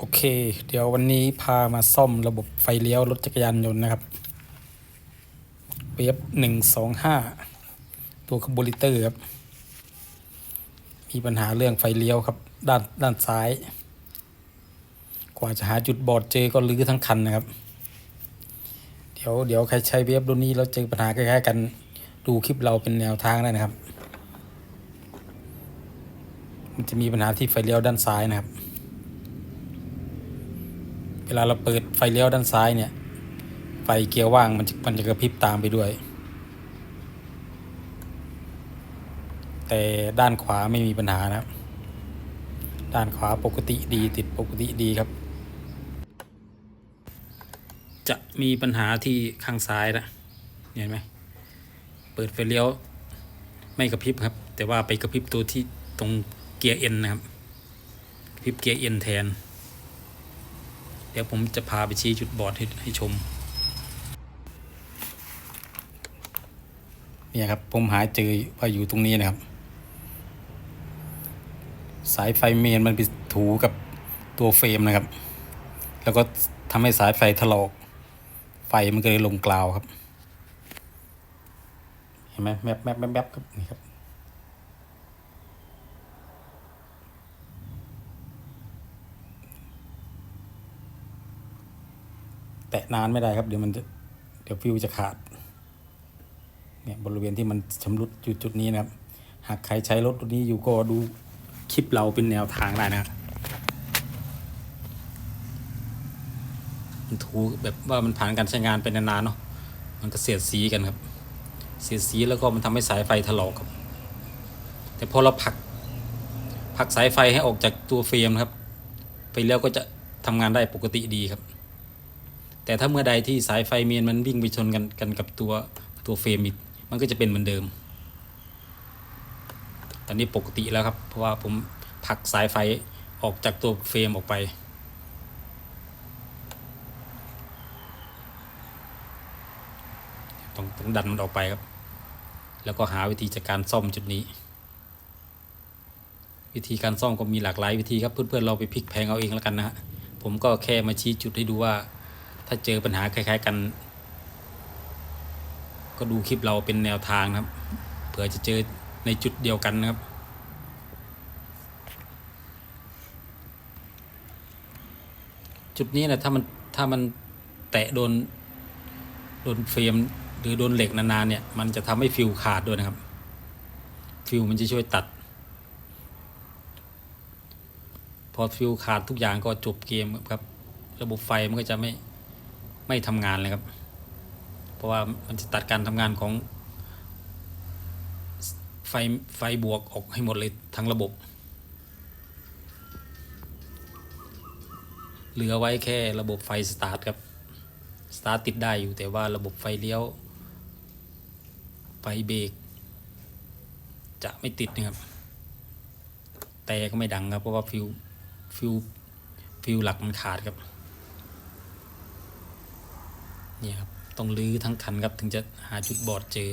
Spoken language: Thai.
โอเค เดี๋ยววันนี้พามาซ่อมระบบไฟเลี้ยวรถจักรยานยนต์นะครับ เวฟหนึ่งสองห้าตัวคาร์บูลิเตอร์ครับ มีปัญหาเรื่องไฟเลี้ยวครับ ด้านด้านซ้าย กว่าจะหาจุดบอดเจอก็ลื้อทั้งคันนะครับ เดี๋ยวเดี๋ยวใครใช้เวฟรุ่นนี้แล้วเจอปัญหาคล้ายๆกัน ดูคลิปเราเป็นแนวทางได้นะครับ มันจะมีปัญหาที่ไฟเลี้ยวด้านซ้ายนะครับ เวลาเราเปิดไฟเลี้ยวด้านซ้ายเนี่ย ไฟเกียร์ว่างมันจะมันจะกระพริบตามไปด้วย แต่ด้านขวาไม่มีปัญหานะครับ ด้านขวาปกติดีติดปกติดีครับ จะมีปัญหาที่ข้างซ้ายนะเห็นไหมเปิดไฟเลี้ยวไม่กระพริบครับ แต่ว่าไปกระพริบตัวที่ตรงเกียร์เอ็นนะครับ กระพริบเกียร์เอ็นแทน ดี๋ยวผมจะพาไปชี้จุดบอดให้ให้ชม เนี่ยครับผมหาเจอว่าอยู่ตรงนี้นะครับ สายไฟเมนมันไปถูกับตัวเฟรมนะครับ แล้วก็ทำให้สายไฟถลอก ไฟมันก็เลยลงกลาวครับ เห็นไหมแมบแมบแมบแมบครับนี่ครับ แตะนานไม่ได้ครับ เดี๋ยวมันจะเดี๋ยวฟิวจะขาดเนี่ยบริเวณที่มันชำรุดจุดจุดนี้นะครับ หากใครใช้รถรุ่นนี้อยู่ก็ดูคลิปเราเป็นแนวทางได้นะครับมันถูแบบว่ามันผ่านการใช้งานเป็นนานๆเนาะ มันก็เสียดสีกันครับ เสียดสีแล้วก็มันทำให้สายไฟถลอกครับ แต่พอเราผักผักสายไฟให้ออกจากตัวเฟรมครับ ไฟเลี้ยวก็จะทำงานได้ปกติดีครับ แต่ถ้าเมื่อใดที่สายไฟเมนมันวิ่งไปชนกันกันกับตัวตัวเฟรมอีก มันก็จะเป็นเหมือนเดิม ตอนนี้ปกติแล้วครับ เพราะว่าผมผลักสายไฟออกจากตัวเฟรมออกไป ต้องต้องดันมันออกไปครับ แล้วก็หาวิธีจัดการซ่อมจุดนี้ วิธีการซ่อมก็มีหลากหลายวิธีครับ เพื่อนๆเราไปพลิกแพงเอาเองแล้วกันนะฮะ ผมก็แค่มาชี้จุดให้ดูว่า ถ้าเจอปัญหาคล้ายๆกัน ก็ดูคลิปเราเป็นแนวทางนะครับ เผื่อจะเจอในจุดเดียวกันนะครับจุดนี้นะถ้ามันถ้ามันแตะโดนโดนเฟรมหรือโดนเหล็กนานๆเนี่ย มันจะทำให้ฟิวขาดด้วยนะครับ ฟิวมันจะช่วยตัด พอฟิวขาดทุกอย่างก็จบเกมครับ ระบบไฟมันก็จะไม่ ไม่ทำงานเลยครับ เพราะว่ามันจะตัดการทำงานของไฟไฟบวกออกให้หมดเลยทั้งระบบ เหลือไว้แค่ระบบไฟสตาร์ทครับ สตาร์ทติดได้อยู่แต่ว่าระบบไฟเลี้ยว ไฟเบรกจะไม่ติดนะครับ แต่ก็ไม่ดังครับ เพราะว่าฟิวฟิวฟิวหลักมันขาดครับ เนี่ยครับ ต้องลื้อทั้งคันครับถึงจะหาจุดบอดเจอ